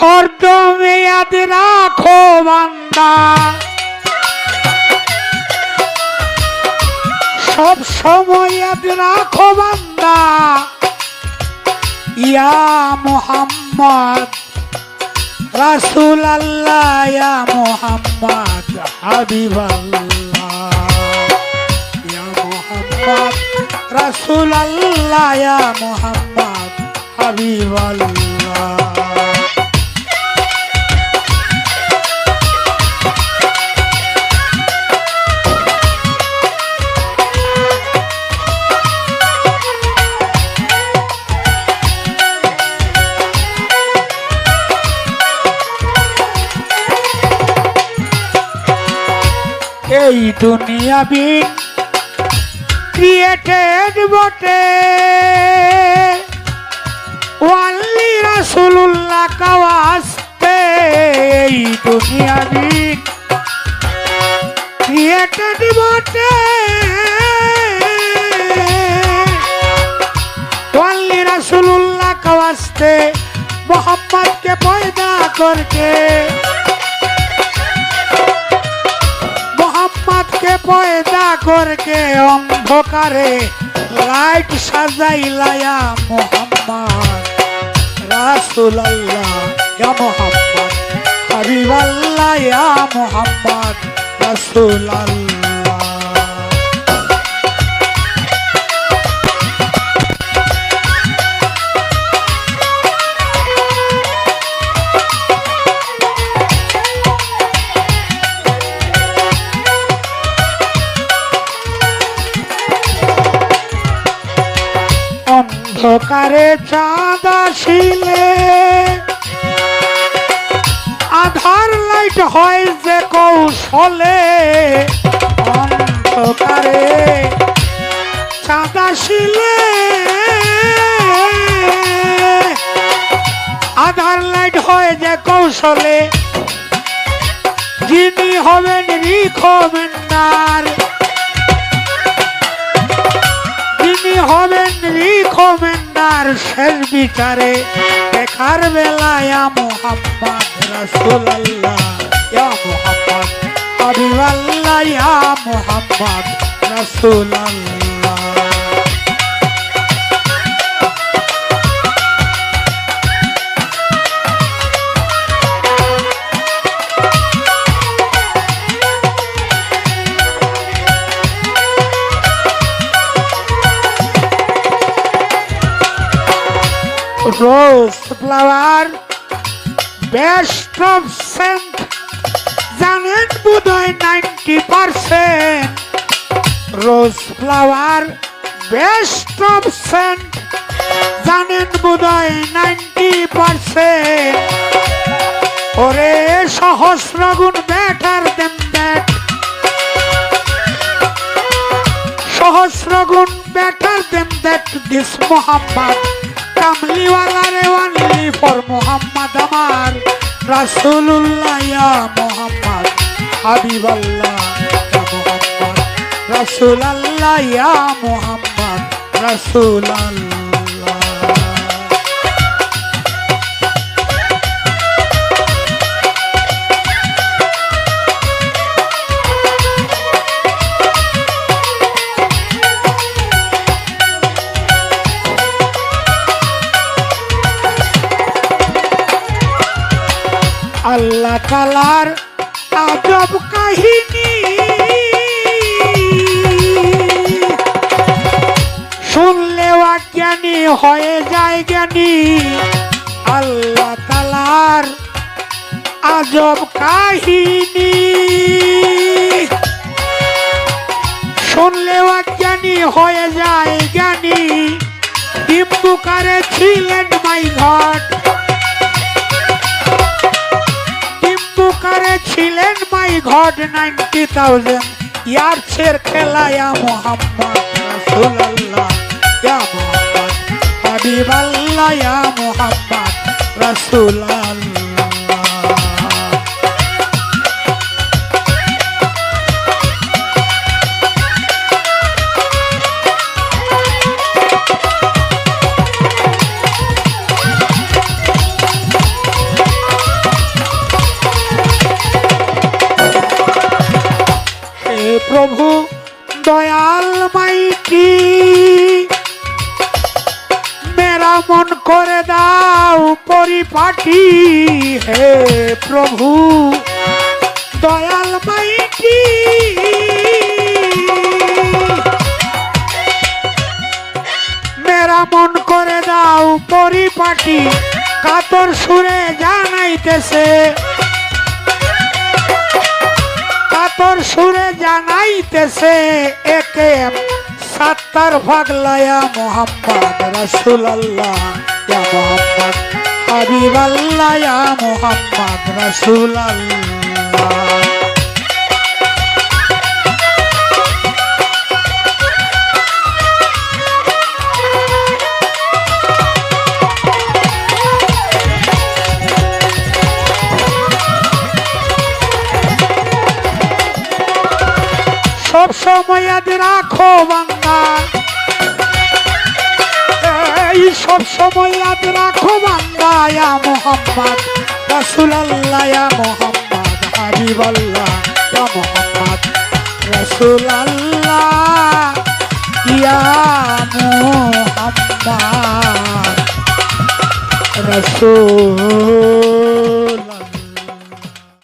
হরদমে ইয়াদ রাখো বান্দা। সব সময় ইয়াদ রাখো বান্দা। ইয়া মোহাম্মদ, রাসুল আল্লাহ, ইয়া মোহাম্মদ হাবিব আল্লাহ ইয়া মোহাম্মদ, রাসুল আল্লাহ, ইয়া মোহাম্মদ হাবিব আল্লাহ এই দুনিয়া বিন ক্রিয়েটেড বটে। ওয়াল্লি রাসুল্লাহ কাওয়াস্তে এই দুনিয়া বিন ক্রিয়েটেড বটে। ওয়াল্লি রাসুল্লাহ কাওয়াস্তে মোহাম্মদ কে পয়দা করকে মোহাম্মদকে পয়দা করকে অন্ধকারে লাইট সাজাইলায়া মোহাম্মদ। রাসুলাল্লাহ ইয়া মোহাম্মদ? হাবিবাল্লাহ ইয়া মোহাম্মদ রাসুলাল্লাহ। অন্ধকারে চাঁদ আসিলে আধার লাইট হয় যে কৌশলে। অন্ধকারে চাঁদ আসিলে আধার লাইট হয় যে কৌশলে। যিনি হবেন রিকমেন্ডার তিনি হবেন রিকমেন্ডার শেষ বিচারে। দেখার বেলায় মোহাম্মদ রসুল্লাহ ইয়া মোহাম্মদ হাবিবাল্লাহ, ইয়া মোহাম্মদ রাসূলুল্লাহ। Rose flower best of scent, জানেন বোধহয় ninety percent. Rose flower best of scent, জানেন বোধহয় নাইনটি পারসেন্ট। ওরে সহস্র গুণ বেটার দেন দ্যাট সহস্র গুণ better than that this Mohammad. কামলিওয়ালা রে ওয়ানলি ফর মোহাম্মদ আমার। রাসূলুল্লাহ ইয়া মোহাম্মদ। হাবিবাল্লাহ ইয়া মোহাম্মদ। রাসূলুল্লাহ ইয়া মোহাম্মদ। রাসূলুল্লাহ। আল্লাহ তালার আজব কাহিনী। শুনলে অজ্ঞানী হয়ে যায় জ্ঞানী। আল্লাহ তালার আজব কাহিনী। শুনলে অজ্ঞানী হয়ে যায় জ্ঞানী। ডিম্বুকারে ছিলেন মাই ঘট ছিলেন মাই ঘট নাইনটি থাউজেন্ড। ইয়ার্সের খেলায়া মোহাম্মদ রসুল্লাহ ইয়া মোহাম্মদ হাবিবাল্লাহ, ইয়া মোহাম্মদ রাসূলুল্লাহ। দয়াল মাইটি মেরা মন করে দাও পরিপাটি, হে প্রভু। দয়াল মাইটি মেরা মন করে দাও পরিপাটি, কাতর সুরে জানাইতেছে। কাতর সুরে জানাইতেছে একে সাত্তার ভাগলায়া মোহাম্মদ রসুল্লাহ ইয়া মোহাম্মদ হাবিবাল্লাহ ইয়া মোহাম্মদ রসুল্লাহ আজ রাখো বান্দা। এই সব সময় আজ রাখো বান্দা, ইয়া মোহাম্মদ। রাসূলুল্লাহ মোহাম্মদ, হাবিবাল্লাহ, ইয়া মোহাম্মদ। রাসূলুল্লাহ, ইয়া